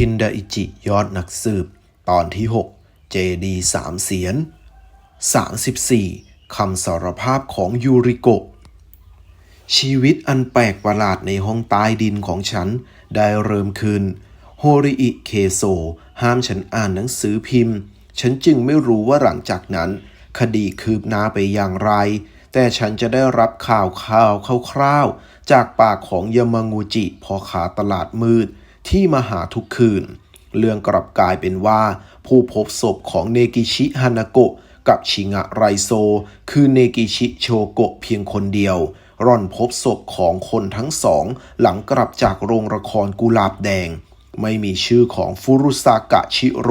คินดาอิจิยอดนักสืบ ตอนที่ 6 เจดีสามเสียน 34 คำสารภาพของยูริโกะ ชีวิตอันแปลกประหลาดในห้องใต้ดินของฉันได้เริ่มขึ้น โฮริอิเคโซ ห้ามฉันอ่านหนังสือพิมพ์ ฉันจึงไม่รู้ว่าหลังจากนั้น คดีคืบหน้าไปอย่างไร แต่ฉันจะได้รับข่าวข่าวคร่าวๆ จากปากของยามางูจิพอขาตลาดมืด ที่มาหาทุกคืน เรื่องกลับกลายเป็นว่า ผู้พบศพของเนกิชิฮานาโกะกับชิงะไรโซ คือเนกิชิโชโกะเพียงคนเดียว ร่อนพบศพของคนทั้งสอง หลังกลับจากโรงละครกุลาบแดง ไม่มีชื่อของฟุรุซากะชิโร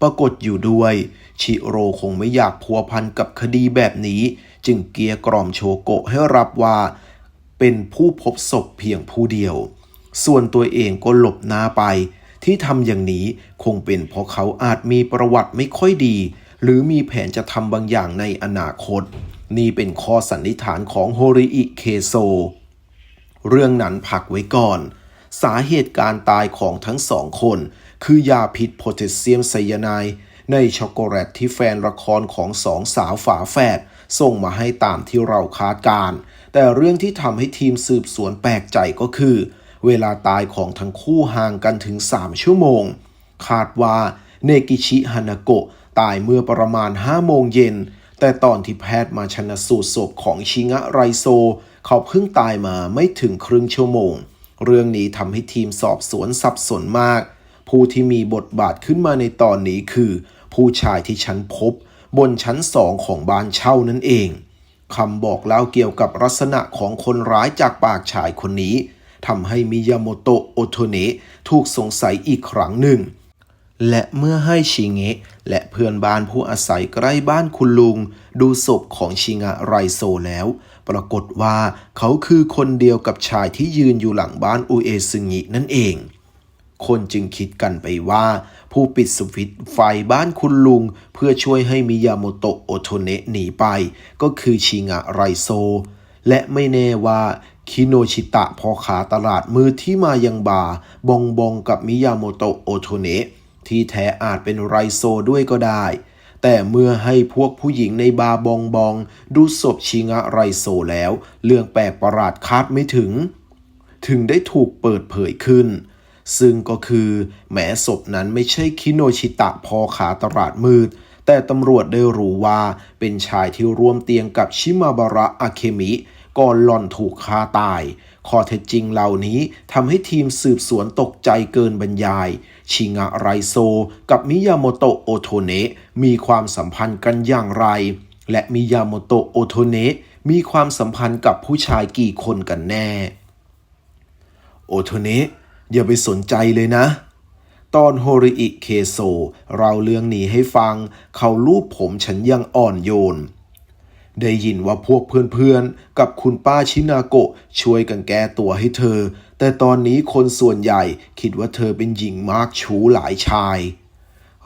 ปรากฏอยู่ด้วย ชิโรคงไม่อยากพัวพันกับคดีแบบนี้ จึงเกียกล่อมโชโกะให้รับว่า เป็นผู้พบศพเพียงผู้เดียว ส่วนตัวเองก็หลบหน้าไป ที่ทำอย่างนี้คงเป็นเพราะเขาอาจมีประวัติไม่ค่อยดี หรือมีแผนจะทำบางอย่างในอนาคต นี่เป็นข้อสันนิษฐานของโฮริอิเคโซ เรื่องนั้นพักไว้ก่อน สาเหตุการตายของทั้งสองคน คือยาพิษโพแทสเซียมไซยาไนด์ในช็อกโกแลตที่แฟนละครของสองสาวฝาแฝดส่งมาให้ตามที่เราคาดการ แต่เรื่องที่ทำให้ทีมสืบสวนแปลกใจก็คือ เวลาตายของทั้งคู่ห่างกันถึง 3 ชั่วโมง คาดว่าเนกิชิฮานาโกะตายเมื่อประมาณ 5 โมงเย็น แต่ตอนที่แพทย์มาชนสูตรศพของชิงะไรโซ เขาเพิ่งตายมาไม่ถึงครึ่งชั่วโมง เรื่องนี้ทำให้ทีมสอบสวนสับสนมาก ผู้ที่มีบทบาทขึ้นมาในตอนนี้คือ ผู้ชายที่ฉันพบบนชั้นสองของบ้านเช่านั่นเองคำบอกเล่าเกี่ยวกับลักษณะของคนร้ายจากปากชายคนนี้ ทำให้มิยาโมโตะโอโทเนะถูกสงสัยอีกครั้งหนึ่ง และเมื่อให้ชิเงะ และเพื่อนบ้านผู้อาศัยใกล้บ้านคุณลุง ดูศพของชิงะไรโซแล้ว ปรากฏว่าเขาคือคนเดียวกับชายที่ยืนอยู่หลังบ้านอุเอซึงินั่นเอง คนจึงคิดกันไปว่า ผู้ปิดสวิตไฟบ้านคุณลุง เพื่อช่วยให้มิยาโมโตะโอโทเนะหนีไป ก็คือชิงะไรโซและไม่แน่ว่า คิโนชิตะพอขาตลาดมือที่มายังบาบองบองกับมิยาโมโตะโอโทเนะที่แท้อาจเป็นไรโซด้วยก็ได้ แต่เมื่อให้พวกผู้หญิงในบาบองบอง ดูศพชิงะไรโซแล้ว เรื่องแปลกประหลาดคาดไม่ถึง ถึงได้ถูกเปิดเผยขึ้น ซึ่งก็คือแม้ศพนั้นไม่ใช่คิโนชิตะพอขาตลาดมืด แต่ตำรวจได้รู้ว่าเป็นชายที่ร่วมเตียงกับชิมาบาระอาเคมิ ก่อนหล่อนถูกฆ่าตายข้อเท็จจริงเหล่านี้ทำให้ทีมสืบสวนตกใจเกินบรรยาย ชิงะไรโซ กับมิยาโมโตะโอโทเนะมีความสัมพันธ์กันอย่างไร และมิยาโมโตะโอโทเนะมีความสัมพันธ์กับผู้ชายกี่คนกันแน่ โอโทเนะอย่าไปสนใจเลยนะ ตอนโฮริอิเคโซ เราเรื่องนี้ให้ฟัง เขาลูบผมฉันยังอ่อนโยน ได้ยินว่าพวกเพื่อนๆ กับคุณป้าชินาโกะช่วยกันแก้ตัวให้เธอ แต่ตอนนี้คนส่วนใหญ่คิดว่าเธอเป็นหญิงมากชูหลายชาย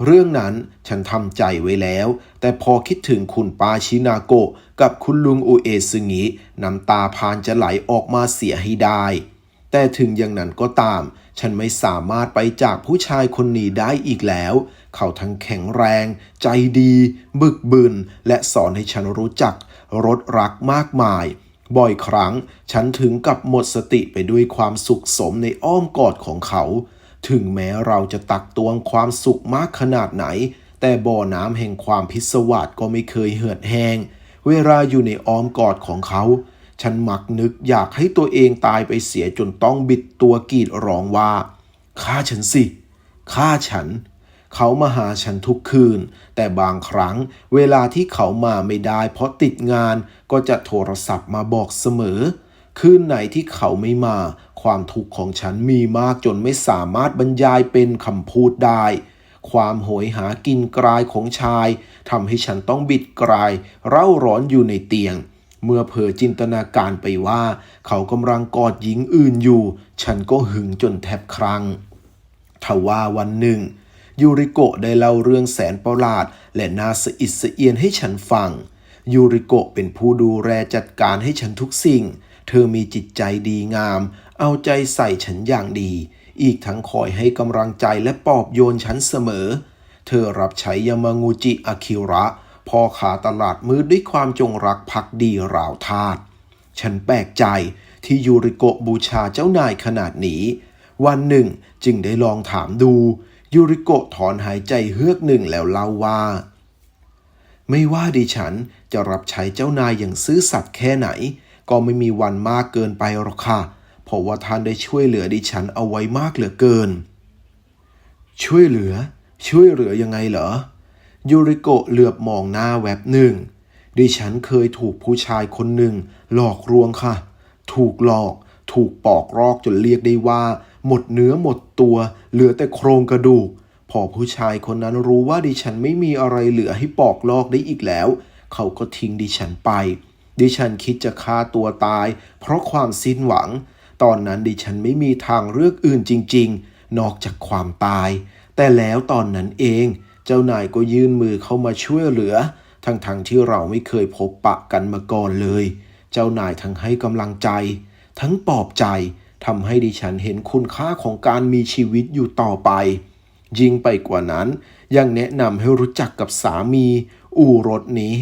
เรื่องนั้นฉันทำใจไว้แล้ว แต่พอคิดถึงคุณป้าชินาโกะกับคุณลุงอุเอซึงิน้ำตาพานจะไหลออกมาเสียให้ได้ แต่ถึงอย่างนั้นก็ตาม ฉันไม่สามารถไปจากผู้ชายคนนี้ได้อีกแล้ว เขาทั้งแข็งแรง ใจดี บึกบึน และสอนให้ฉันรู้จักรสรักมากมาย บ่อยครั้งฉันถึงกับหมดสติไปด้วยความสุขสมในอ้อมกอดของเขา ถึงแม้เราจะตักตวงความสุขมากขนาดไหน แต่บ่อน้ำแห่งความพิศวาสก็ไม่เคยเหือดแห้ง เวลาอยู่ในอ้อมกอดของเขา ฉันมักนึกอยากให้ตัวเองตายไปเสียจนต้องบิดตัวกรีดร้องว่าฆ่าฉันสิฆ่าฉัน เขามาหาฉันทุกคืน แต่บางครั้งเวลาที่เขามาไม่ได้เพราะติดงานก็จะโทรศัพท์มาบอกเสมอ คืนไหนที่เขาไม่มา ความทุกข์ของฉันมีมากจนไม่สามารถบรรยายเป็นคำพูดได้ ความโหยหากินกรายของชายทำให้ฉันต้องบิดกราย เร่าร้อนอยู่ในเตียง เมื่อเผลอจินตนาการไปว่า เขากำลังกอดหญิงอื่นอยู่ ฉันก็หึงจนแทบครังทว่าวันหนึ่ง ยูริโกะได้เล่าเรื่องแสนประหลาด และน่าสะอิดสะเอียนให้ฉันฟัง ยูริโกะเป็นผู้ดูแลจัดการให้ฉันทุกสิ่ง เธอมีจิตใจดีงาม เอาใจใส่ฉันอย่างดี อีกทั้งคอยให้กำลังใจและปลอบโยนฉันเสมอ เธอรับใช้ยามางูจิอาคิระ พ่อขาตลาดมืดด้วยความจงรักภักดีราวทาสฉันแปลกใจที่ยูริโกบูชาเจ้านายขนาดนี้ วันหนึ่งจึงได้ลองถามดู ยูริโกถอนหายใจเฮือกหนึ่งแล้วเล่าว่า ไม่ว่าดิฉันจะรับใช้เจ้านายอย่างซื่อสัตย์แค่ไหน ก็ไม่มีวันมากเกินไปหรอกค่ะ เพราะว่าท่านได้ช่วยเหลือดิฉันเอาไว้มากเหลือเกิน ช่วยเหลือ ช่วยเหลือยังไงเหรอ ยูริโกะเหลือบมองหน้าแวบหนึ่ง ดิฉันเคยถูกผู้ชายคนหนึ่ง หลอกลวงค่ะ ถูกหลอก ถูกปอกรอกจนเรียกได้ว่า หมดเนื้อหมดตัว เหลือแต่โครงกระดูก พอผู้ชายคนนั้นรู้ว่าดิฉันไม่มีอะไรเหลือให้ปอกลอกได้อีกแล้ว เขาก็ทิ้งดิฉันไป ดิฉันคิดจะฆ่าตัวตาย เพราะความสิ้นหวัง ตอนนั้นดิฉันไม่มีทางเลือกอื่นจริง ๆ นอกจากความตาย แต่แล้วตอนนั้นเอง เจ้านายก็ยื่นมือเข้ามาช่วยเหลือ ทั้งๆทที่เราไม่เคยพบปะกันมาก่อนเลย เจ้านายทั้งให้กำลังใจ ทั้งปลอบใจทำให้ดิฉันเห็นคุณค่าของการมีชีวิตอยู่ต่อไป ยิ่งไปกว่านั้น ยังแนะนำให้รู้จักกับสามี อู่รถนี้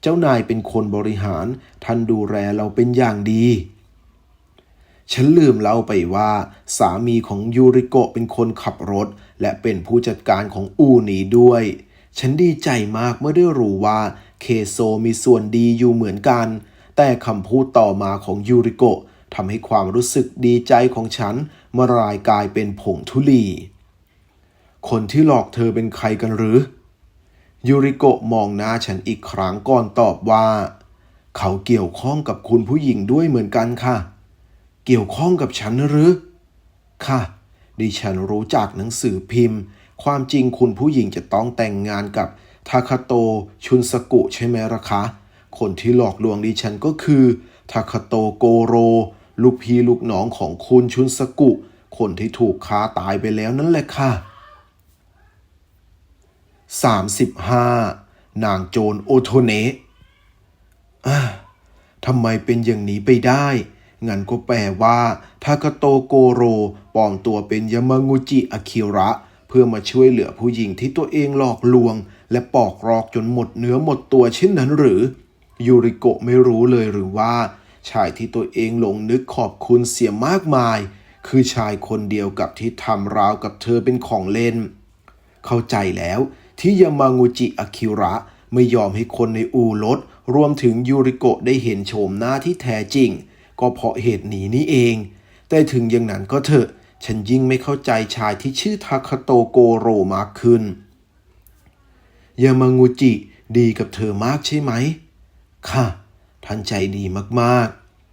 เจ้านายเป็นคนบริหาร ท่านดูแลเราเป็นอย่างดี ฉันลืมเล่าไปว่า สามีของยูริโกเป็นคนขับรถ และเป็นผู้จัดการของอู่นี้ด้วย ฉันดีใจมากเมื่อได้รู้ว่าเคโซมีส่วนดีอยู่เหมือนกัน แต่คำพูดต่อมาของยูริโกะทำให้ความรู้สึกดีใจของฉันมารายกลายเป็นผงธุลี คนที่หลอกเธอเป็นใครกันหรือ ยูริโกะมองหน้าฉันอีกครั้งก่อนตอบว่า เขาเกี่ยวข้องกับคุณผู้หญิงด้วยเหมือนกันค่ะ เกี่ยวข้องกับฉันหรือ ค่ะ ดิฉันรู้จากหนังสือพิมพ์ ความจริงคุณผู้หญิงจะต้องแต่งงานกับทาคาโตชุนสกุใช่ไหมล่ะคะ คนที่หลอกลวงดิฉันก็คือทาคาโตโกโร ลูกพี่ลูกน้องของคุณชุนสกุ คนที่ถูกฆ่าตายไปแล้วนั่นแหละค่ะ 35 นางโจรโอโทเนะทำไมเป็นอย่างนี้ไปได้ งั้นก็แปลว่าทากาโตโกโรปลอมตัวเป็นยามางูจิอาคิระ เพื่อมาช่วยเหลือผู้หญิงที่ตัวเองหลอกลวง และปอกรอกจนหมดเนื้อหมดตัวเช่นนั้นหรือ ยูริโกะไม่รู้เลยหรือว่า ชายที่ตัวเองหลงนึกขอบคุณเสียมากมาย คือชายคนเดียวกับที่ทำราวกับเธอเป็นของเล่น เข้าใจแล้วที่ยามางูจิอาคิระไม่ยอมให้คนในอูรถรวมถึงยูริโกะได้เห็นโฉมหน้าที่แท้จริง ก็เพราะเหตุนี้นี่เอง แต่ถึงอย่างนั้นก็เถอะ ฉันยิ่งไม่เข้าใจชายที่ชื่อทาคาโตโกโรมากขึ้น ยามางูจิดีกับเธอมากใช่ไหม ค่ะ ท่านใจดีมาก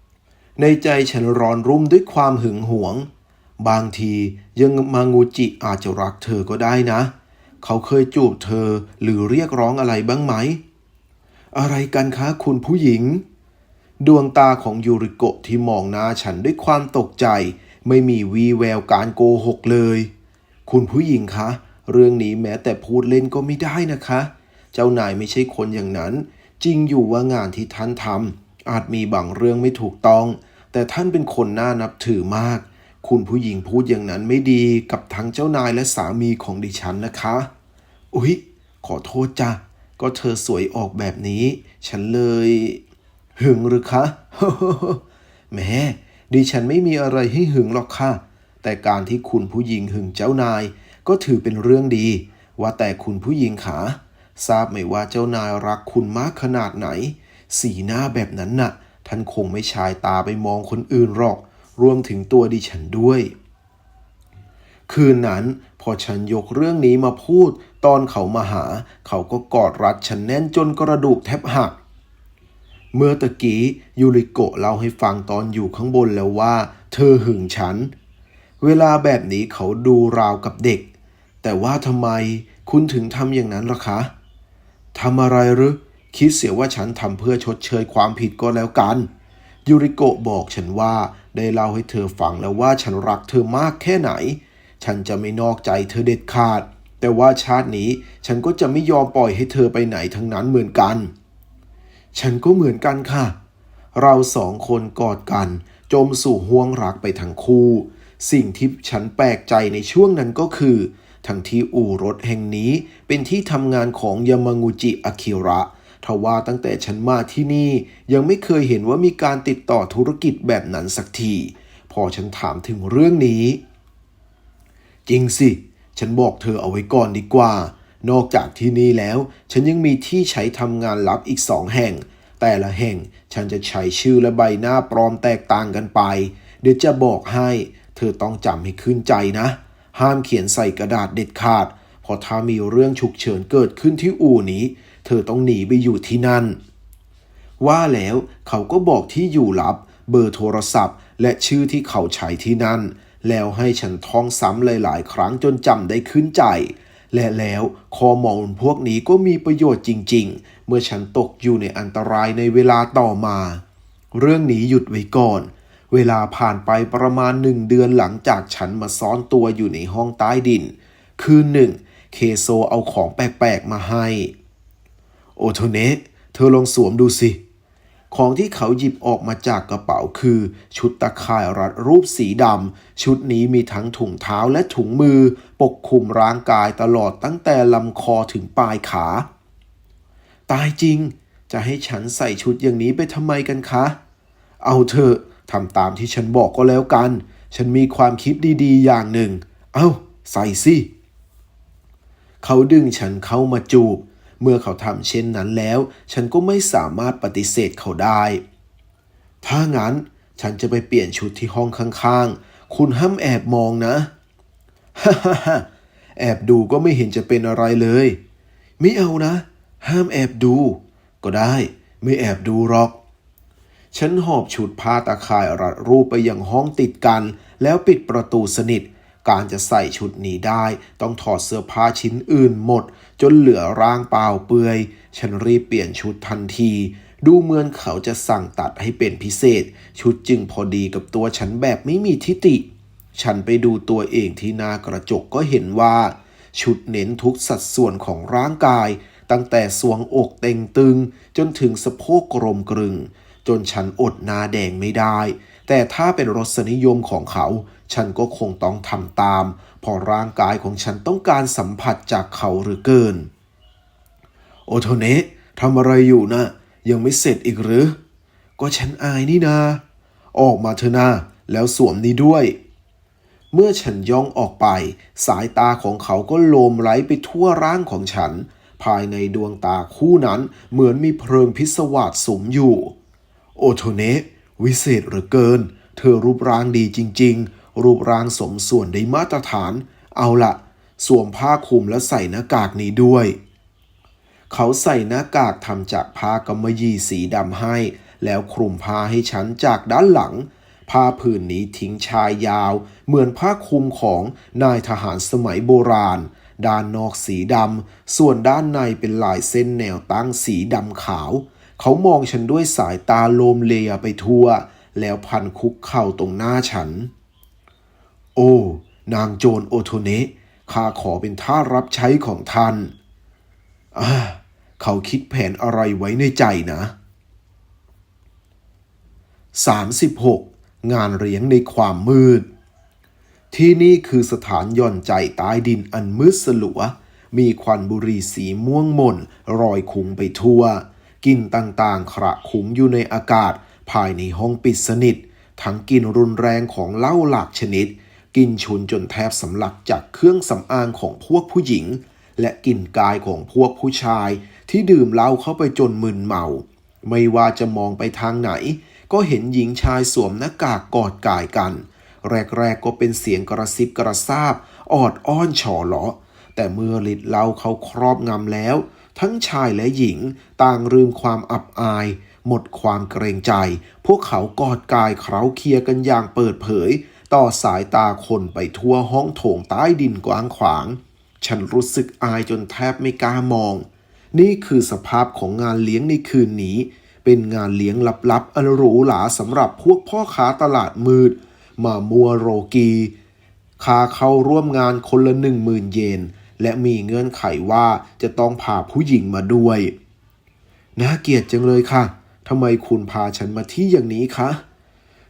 ๆ ในใจฉันร้อนรุ่มด้วยความหึงหวง บางทียังมางูจิอาจจะรักเธอก็ได้นะ เขาเคยจูบเธอหรือเรียกร้องอะไรบ้างไหม อะไรกันคะคุณผู้หญิง ดวงตาของยูริโกะที่มองหน้าฉันด้วยความตกใจ ไม่มีวีแววการโกหกเลย คุณผู้หญิงคะ เรื่องนี้แม้แต่พูดเล่นก็ไม่ได้นะคะ เจ้านายไม่ใช่คนอย่างนั้น จริงอยู่ว่างานที่ท่านทำอาจมีบางเรื่องไม่ถูกต้อง แต่ท่านเป็นคนน่านับถือมาก คุณผู้หญิงพูดอย่างนั้นไม่ดีกับทั้งเจ้านายและสามีของดิฉันนะคะ อุ๊ย ขอโทษจ้ะก็เธอสวยออกแบบนี้ ฉันเลย หึงหรือคะแม้ดิฉันไม่มีอะไรให้หึงหรอกค่ะ แต่การที่คุณผู้หญิงหึงเจ้านาย ก็ถือเป็นเรื่องดี ว่าแต่คุณผู้หญิงขาทราบไหมว่าเจ้านายรักคุณมากขนาดไหน สีหน้าแบบนั้นน่ะ ท่านคงไม่ชายตาไปมองคนอื่นหรอก รวมถึงตัวดิฉันด้วย คืนนั้นพอฉันยกเรื่องนี้มาพูด ตอนเขามาหา เขาก็กอดรัดฉันแน่นจนกระดูกแทบหัก เมื่อตะกี้ยูริโกะเล่าให้ฟังตอนอยู่ข้างบนแล้วว่า เธอหึงฉัน เวลาแบบนี้เขาดูราวกับเด็ก แต่ว่าทำไมคุณถึงทำอย่างนั้นล่ะคะทำอะไรหรือคิดเสียว่าฉันทำเพื่อชดเชยความผิดก็แล้วกัน ยูริโกะบอกฉันว่าได้เล่าให้เธอฟังแล้วว่าฉันรักเธอมากแค่ไหน ฉันจะไม่นอกใจเธอเด็ดขาด แต่ว่าชาตินี้ฉันก็จะไม่ยอมปล่อยให้เธอไปไหนทั้งนั้นเหมือนกัน ฉันก็เหมือนกันค่ะ เราสองคนกอดกัน จมสู่ห่วงรักไปทั้งคู่ สิ่งที่ฉันแปลกใจในช่วงนั้นก็คือ ทั้งที่อู่รถแห่งนี้เป็นที่ทำงานของยามางูจิอากิระ ทว่าตั้งแต่ฉันมาที่นี่ยังไม่เคยเห็นว่ามีการติดต่อธุรกิจแบบนั้นสักที พอฉันถามถึงเรื่องนี้ จริงสิ ฉันบอกเธอเอาไว้ก่อนดีกว่า นอกจากที่นี่แล้ว ฉันยังมีที่ใช้ทำงานลับอีกสองแห่ง แต่ละแห่งฉันจะใช้ชื่อและใบหน้าปลอมแตกต่างกันไป เดี๋ยวจะบอกให้ เธอต้องจำให้ขึ้นใจนะ ห้ามเขียนใส่กระดาษเด็ดขาด เพราะถ้ามีเรื่องฉุกเฉินเกิดขึ้นที่อู่นี้ เธอต้องหนีไปอยู่ที่นั่น ว่าแล้วเขาก็บอกที่อยู่ลับ เบอร์โทรศัพท์ และชื่อที่เขาใช้ที่นั่น แล้วให้ฉันท่องซ้ำหลายๆ ครั้งจนจำได้ขึ้นใจ และแล้วข้อมูลพวกนี้ก็มีประโยชน์จริง ๆ เมื่อฉันตกอยู่ในอันตรายในเวลาต่อมา เรื่องนี้หยุดไว้ก่อน เวลาผ่านไปประมาณหนึ่งเดือนหลังจากฉันมาซ่อนตัวอยู่ในห้องใต้ดิน คืนหนึ่ง เคโซเอาของแปลกๆมาให้ โอโทเนะเธอลองสวมดูสิ ของที่เขาหยิบออกมาจากกระเป๋าคือ ชุดตะข่ายรัดรูปสีดำ ชุดนี้มีทั้งถุงเท้าและถุงมือ ปกคลุมร่างกายตลอดตั้งแต่ลำคอถึงปลายขา ตายจริง จะให้ฉันใส่ชุดอย่างนี้ไปทำไมกันคะ เอาเถอะทำตามที่ฉันบอกก็แล้วกัน ฉันมีความคิดดีๆ อย่างหนึ่ง เอา้า ใส่สิ เขาดึงฉันเข้ามาจูบ เมื่อเขาทำเช่นนั้นแล้ว ฉันก็ไม่สามารถปฏิเสธเขาได้ ถ้างั้นฉันจะไปเปลี่ยนชุดที่ห้องข้างๆ คุณห้ามแอบมองนะฮ่าฮ่าฮ่าแอบดูก็ไม่เห็นจะเป็นอะไรเลย ไม่เอานะ ห้ามแอบดู ก็ได้ ไม่แอบดูหรอก ฉันหอบชุดผ้าตาข่ายรัดรูปไปยังห้องติดกัน แล้วปิดประตูสนิท การจะใส่ชุดนี้ได้ ต้องถอดเสื้อผ้าชิ้นอื่นหมด จนเหลือร่างเปล่าเปลือย ฉันรีบเปลี่ยนชุดทันที ดูเหมือนเขาจะสั่งตัดให้เป็นพิเศษ ชุดจึงพอดีกับตัวฉันแบบไม่มีทิฏฐิฉันไปดูตัวเองที่หน้ากระจกก็เห็นว่า ชุดเน้นทุกสัดส่วนของร่างกาย ตั้งแต่สวงอกเต่งตึง จนถึงสะโพกกลมกรึงจนฉันอดหนาแดงไม่ได้ แต่ถ้าเป็นรสนิยมของเขา ฉันก็คงต้องทำตามเพอร่างกายของฉันต้องการสัมผัสจากเขาหรือเกิน โอโทเนะทำอะไรอยู่นะ ยังไม่เสร็จอีกหรือ ก็ฉันอายนี่นา ออกมาเถอะนาแล้วสวมนี้ด้วย เมื่อฉันย่องออกไป สายตาของเขาก็โลมไหลไปทั่วร่างของฉัน ภายในดวงตาคู่นั้นเหมือนมีเพลิงพิศวาสสมอยู่ โอโทเนะวิเศษเหลือเกิน เธอรูปร่างดีจริง ๆ รูปร่างสมส่วนได้มาตรฐาน เอาละสวมผ้าคลุมและใส่หน้ากากนี้ด้วย เขาใส่หน้ากากทำจากผ้ากำมะหยี่สีดำให้ แล้วคลุมผ้าให้ฉันจากด้านหลัง ผ้าผืนนี้ทิ้งชายยาว เหมือนผ้าคลุมของนายทหารสมัยโบราณ ด้านนอกสีดำ ส่วนด้านในเป็นลายเส้นแนวตั้งสีดำขาว เขามองฉันด้วยสายตาโลมเลียไปทั่ว แล้วพันคุกเข่าตรงหน้าฉัน โอ้ นางโจรโอโทเนะข้าขอเป็นท่ารับใช้ของท่านอ่าเขาคิดแผนอะไรไว้ในใจนะ 36. งานเลี้ยงในความมืด ที่นี่คือสถานย่อนใจใต้ดินอันมืดสลัว มีควันบุหรี่สีม่วงมนรอยคุ้งไปทั่ว กินต่างๆ ขระคุ้งอยู่ในอากาศ ภายในห้องปิดสนิท ทั้งกินรุนแรงของเหล้าหลากชนิด กินฉุนจนแทบสำลักจากเครื่องสำอางของพวกผู้หญิง และกลิ่นกายของพวกผู้ชาย ที่ดื่มเหล้าเข้าไปจนมึนเมา ไม่ว่าจะมองไปทางไหน ก็เห็นหญิงชายสวมหน้ากากกอดกายกัน แรกๆก็เป็นเสียงกระซิบกระซาบ ออดอ้อนฉอเลาะ แต่เมื่อฤทธิ์เหล้าเขาครอบงำแล้ว ทั้งชายและหญิงต่างลืมความอับอายหมดความเกรงใจ พวกเขากอดกายเคล้าเคลียกันอย่างเปิดเผย ต่อสายตาคนไปทั่วห้องโถงใต้ดินกว้างขวาง ฉันรู้สึกอายจนแทบไม่กล้ามอง นี่คือสภาพของงานเลี้ยงในคืนนี้ เป็นงานเลี้ยงลับๆอันหรูหราสำหรับพวกพ่อค้าตลาดมืด มามัวโรกีค่าเข้าร่วมงานคนละหนึ่งหมื่นเยน และมีเงื่อนไขว่าจะต้องพาผู้หญิงมาด้วย น่าเกลียดจังเลยค่ะทำไมคุณพาฉันมาที่อย่างนี้คะ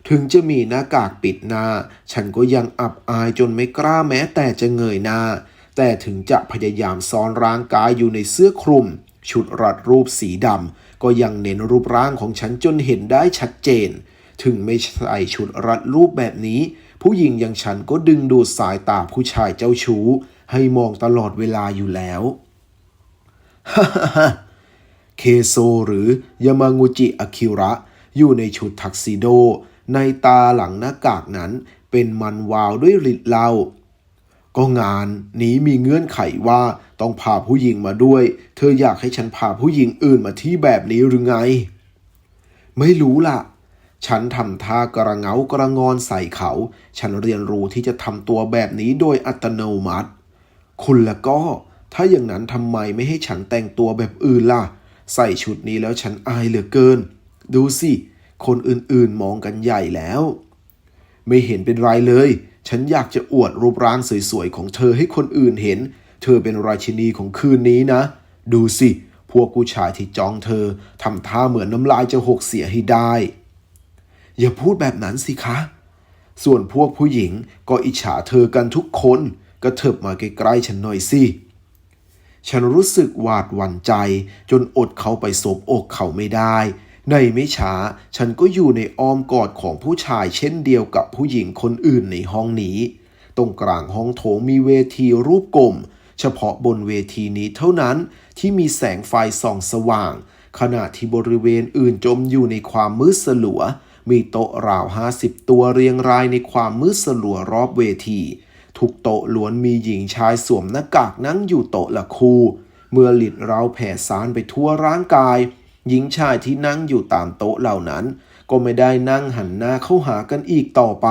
ถึงจะมีหน้ากากปิดหน้า ฉันก็ยังอับอายจนไม่กล้าแม้แต่จะเงยหน้า แต่ถึงจะพยายามซ้อนร่างกายอยู่ในเสื้อคลุม ชุดรัดรูปสีดำก็ยังเน้นรูปร่างของฉันจนเห็นได้ชัดเจน ถึงไม่ใส่ชุดรัดรูปแบบนี้ ผู้หญิงอย่างฉันก็ดึงดูดสายตาผู้ชายเจ้าชู้ ให้มองตลอดเวลาอยู่แล้วเคโซหรือยามางูจิอาคิระ อยู่ในชุดทักซิโด ในตาหลังหน้ากากนั้นเป็นมันวาวด้วยฤทธิ์เหลาก็งานนี้มีเงื่อนไขว่าต้องพาผู้หญิงมาด้วย เธออยากให้ฉันพาผู้หญิงอื่นมาที่แบบนี้หรือไง ไม่รู้ล่ะ ฉันทำท่ากระเงากระงอนใส่เขา ฉันเรียนรู้ที่จะทำตัวแบบนี้โดยอัตโนมัติ คุณละก็ ถ้าอย่างนั้นทำไมไม่ให้ฉันแต่งตัวแบบอื่นล่ะ ใส่ชุดนี้แล้วฉันอายเหลือเกิน ดูสิ คนอื่นๆมองกันใหญ่แล้ว ไม่เห็นเป็นไรเลย ฉันอยากจะอวดรูปร่างสวยๆของเธอให้คนอื่นเห็น เธอเป็นราชินีของคืนนี้นะ ดูสิ พวกผู้ชายที่จ้องเธอทำท่าเหมือนน้ำลายจะหกเสียให้ได้ อย่าพูดแบบนั้นสิคะ ส่วนพวกผู้หญิงก็อิจฉาเธอกันทุกคนก็เถิบมาใกล้ๆฉันหน่อยสิฉันรู้สึกหวาดหวั่นใจจนอดเขาไปสบอกเขาไม่ได้ ในไม่ช้าฉันก็อยู่ในอ้อมกอดของผู้ชายเช่นเดียวกับผู้หญิงคนอื่นในห้องนี้ ตรงกลางห้องโถงมีเวทีรูปกลม เฉพาะบนเวทีนี้เท่านั้นที่มีแสงไฟส่องสว่าง ขณะที่บริเวณอื่นจมอยู่ในความมืดสลัว มีโต๊ะราวห้าสิบตัวเรียงรายในความมืดสลัวรอบเวที ทุกโต๊ะล้วนมีหญิงชายสวมหน้ากากนั่งอยู่โต๊ะละคู่ เมื่อหลิดเราแผ่สารไปทั่วร่างกาย หญิงชายที่นั่งอยู่ตามโต๊ะเหล่านั้น ก็ไม่ได้นั่งหันหน้าเข้าหากันอีกต่อไป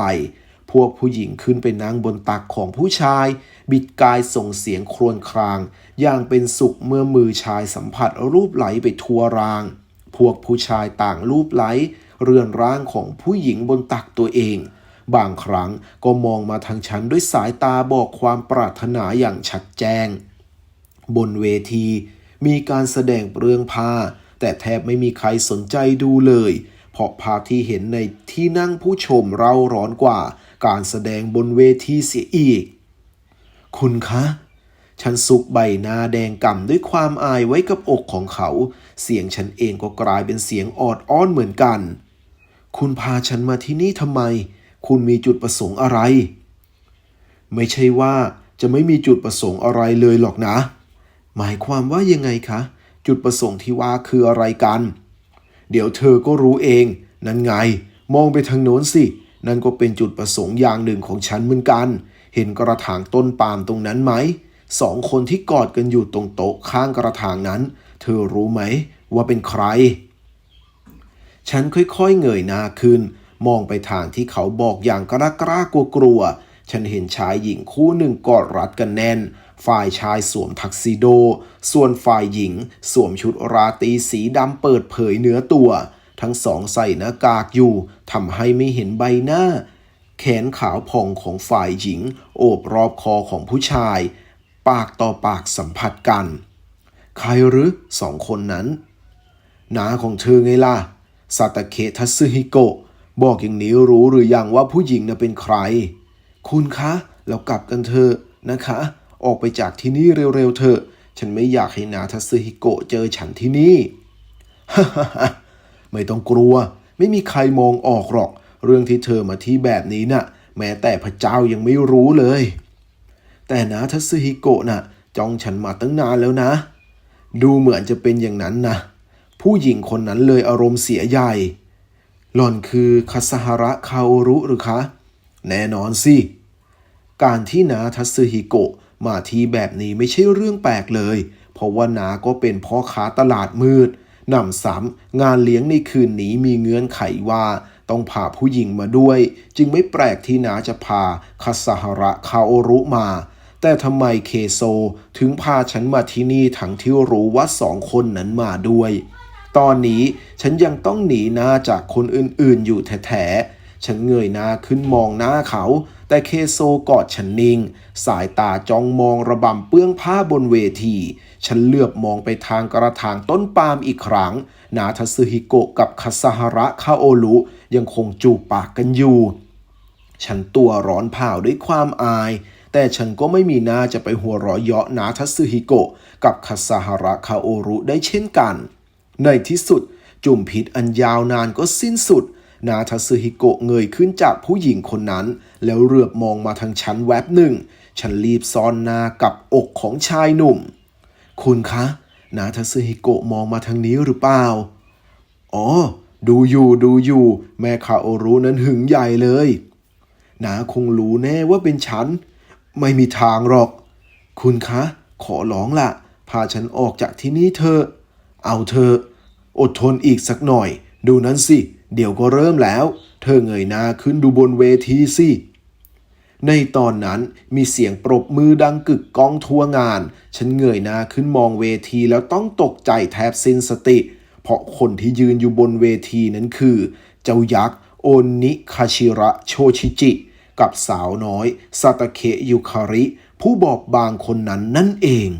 พวกผู้หญิงขึ้นไปนั่งบนตักของผู้ชาย บิดกายส่งเสียงครวญคราง อย่างเป็นสุขเมื่อมือชายสัมผัสรูปไหลไปทั่วราง พวกผู้ชายต่างรูปไหล เรือนร่างของผู้หญิงบนตักตัวเอง บางครั้งก็มองมาทางฉันด้วยสายตาบอกความปรารถนาอย่างชัดแจ้ง บนเวทีมีการแสดงเปลืองผ้า แต่แทบไม่มีใครสนใจดูเลย เพราะภาพที่เห็นในที่นั่งผู้ชมเราร้อนกว่า การแสดงบนเวทีเสียอีก คุณคะฉันซุกใบหน้าแดงก่ำด้วยความอายไว้กับอกของเขา เสียงฉันเองก็กลายเป็นเสียงออดอ้อนเหมือนกัน คุณพาฉันมาที่นี่ทำไม คุณมีจุดประสงค์อะไร ไม่ใช่ว่าจะไม่มีจุดประสงค์อะไรเลยหรอกนะ หมายความว่ายังไงคะ จุดประสงค์ที่ว่าคืออะไรกัน เดี๋ยวเธอก็รู้เอง นั่นไง มองไปทางโน้นสิ นั่นก็เป็นจุดประสงค์อย่างหนึ่งของฉันเหมือนกัน เห็นกระถางต้นปาล์มตรงนั้นไหม สองคนที่กอดกันอยู่ตรงโต๊ะข้างกระถางนั้น เธอรู้ไหมว่าเป็นใคร ฉันค่อยๆเงยหน้าขึ้น มองไปทางที่เขาบอกอย่างกล้ากล้ากลัวๆ ฉันเห็นชายหญิงคู่หนึ่งกอดรัดกันแน่น ฝ่ายชายสวมทักซิโด ส่วนฝ่ายหญิง สวมชุดราตรีสีดำเปิดเผยเนื้อตัว ทั้งสองใส่หน้ากากอยู่ทำให้ไม่เห็นใบหน้า แขนขาวผ่องของฝ่ายหญิง โอบรอบคอของผู้ชาย ปากต่อปากสัมผัสกัน ใครหรือสองคนนั้นนาของเธอไงล่ะซาตาเคทัสึฮิโกะบอกอย่างนี้รู้หรือยังว่าผู้หญิงน่ะเป็นใคร คุณคะ เรากลับกันเถอะนะคะ ออกไปจากที่นี่เร็วๆเถอะ ฉันไม่อยากให้นาทัสึฮิโกะเจอฉันที่นี่ไม่ต้องกลัว ไม่มีใครมองออกหรอก เรื่องที่เธอมาที่แบบนี้น่ะ แม้แต่พระเจ้ายังไม่รู้เลย แต่นาทัสึฮิโกะน่ะจ้องฉันมาตั้งนานแล้วนะ ดูเหมือนจะเป็นอย่างนั้นนะ ผู้หญิงคนนั้นเลยอารมณ์เสียใหญ่ หล่อนคือคาสฮาระคาโอรุหรือคะ แน่นอนสิ การที่นาทัสึฮิโกะ มาที่แบบนี้ไม่ใช่เรื่องแปลกเลย เพราะว่านาก็เป็นพ่อค้าตลาดมืดนำซ้ำงานเลี้ยงในคืนนี้มีเงื่อนไขว่าต้องพาผู้หญิงมาด้วย จึงไม่แปลกที่นาจะพาคาสฮาระคาโอรุมา แต่ทำไมเคโซถึงพาฉันมาที่นี่ทั้งที่รู้ว่าสองคนนั้นมาด้วย ตอนนี้ฉันยังต้องหนีหน้าจากคนอื่นๆอยู่แท้ๆฉันเงยหน้าขึ้นมองหน้าเขา แต่เคโซกอดฉันนิ่ง สายตาจ้องมองระบำเปื้องผ้าบนเวที ฉันเลือบมองไปทางกระถางต้นปาล์มอีกครั้ง นาทาซึฮิโกะกับคาซาฮาระคาโอรุยังคงจูบปากกันอยู่ ฉันตัวร้อนเผาด้วยความอาย แต่ฉันก็ไม่มีหน้าจะไปหัวเราะเยาะนาทัสึฮิโกะกับคาซาฮาระคาโอรุได้เช่นกัน ในที่สุด จุ่มพิษอันยาวนานก็สิ้นสุด นาทัสึฮิโกะเงยขึ้นจากผู้หญิงคนนั้น แล้วเรือบมองมาทางฉันแวบหนึ่ง ฉันรีบซ่อนหน้ากับอกของชายหนุ่ม คุณคะ นาทัสึฮิโกะมองมาทางนี้หรือเปล่า อ๋อ ดูอยู่ดูอยู่ แม่คาโอรุนั้นหึงใหญ่เลย นาคงรู้แน่ว่าเป็นฉัน ไม่มีทางหรอก คุณคะ ขอร้องละพาฉันออกจากที่นี่เถอะ เอาเถอะอดทนอีกสักหน่อย ดูนั้นสิ เดี๋ยวก็เริ่มแล้ว เธอเงยหน้าขึ้นดูบนเวทีสิในตอนนั้นมีเสียงปรบมือดังกึกก้องทั่วงาน ฉันเงยหน้าขึ้นมองเวทีแล้วต้องตกใจแทบสิ้นสติ เพราะคนที่ยืนอยู่บนเวทีนั้นคือ เจ้ายักษ์โอนิคาชิระโชชิจิ กับสาวน้อยซาตาเคยุคาริ ผู้บอบบางคนนั้นนั่นเอง